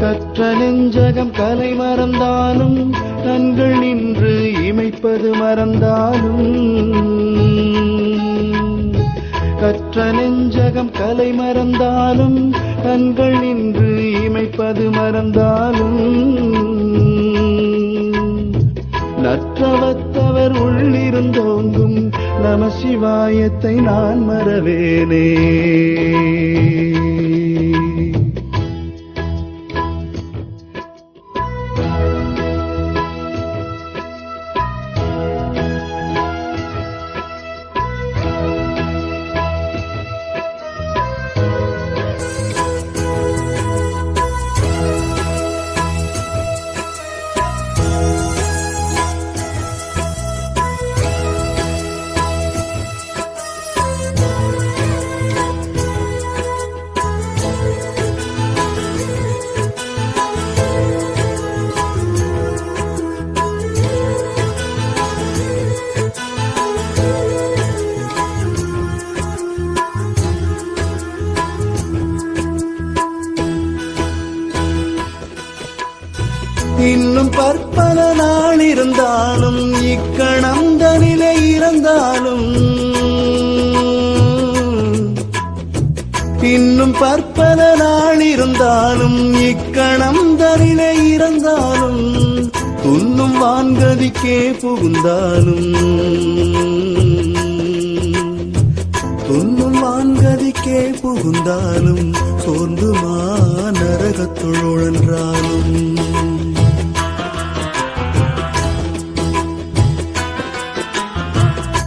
கற்ற நெஞ்சகம் கலை மறந்தாலும் கண்கள் நின்று இமைப்பது மறந்தாலும். கற்ற நெஞ்சகம் கலை மறந்தாலும் கண்கள் நின்று இமைப்பது மறந்தாலும். நற்றவத்தவர் உள்ளிருந்தோங்கும் நம சிவாயத்தை நான் மறவேனே. இன்னும் பற்பல நாள் இருந்தாலும் இக்கணம் தனிலே இருந்தாலும் இன்னும் பற்பல நாள் இருந்தாலும் இக்கணம் தனிலே இருந்தாலும் உன்னும் வான்கதிக்கே புகுந்தாலும். துன்னும் வான்கதிக்கே புகுந்தாலும் சோர்ந்துமா நரகத்துள்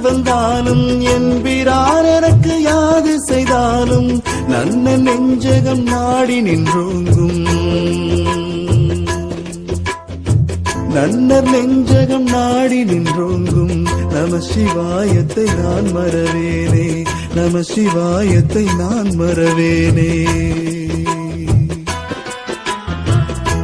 வந்தாலும் என் பிரான் எனக்கு யாது செய்தாலும் நன்ன நெஞ்சகம் நாடி நின்றோங்கும். நன்னர் நெஞ்சகம் நாடி நின்றோங்கும். நம சிவாயத்தை நான் மறவேனே. நம சிவாயத்தை நான் மறவேனே.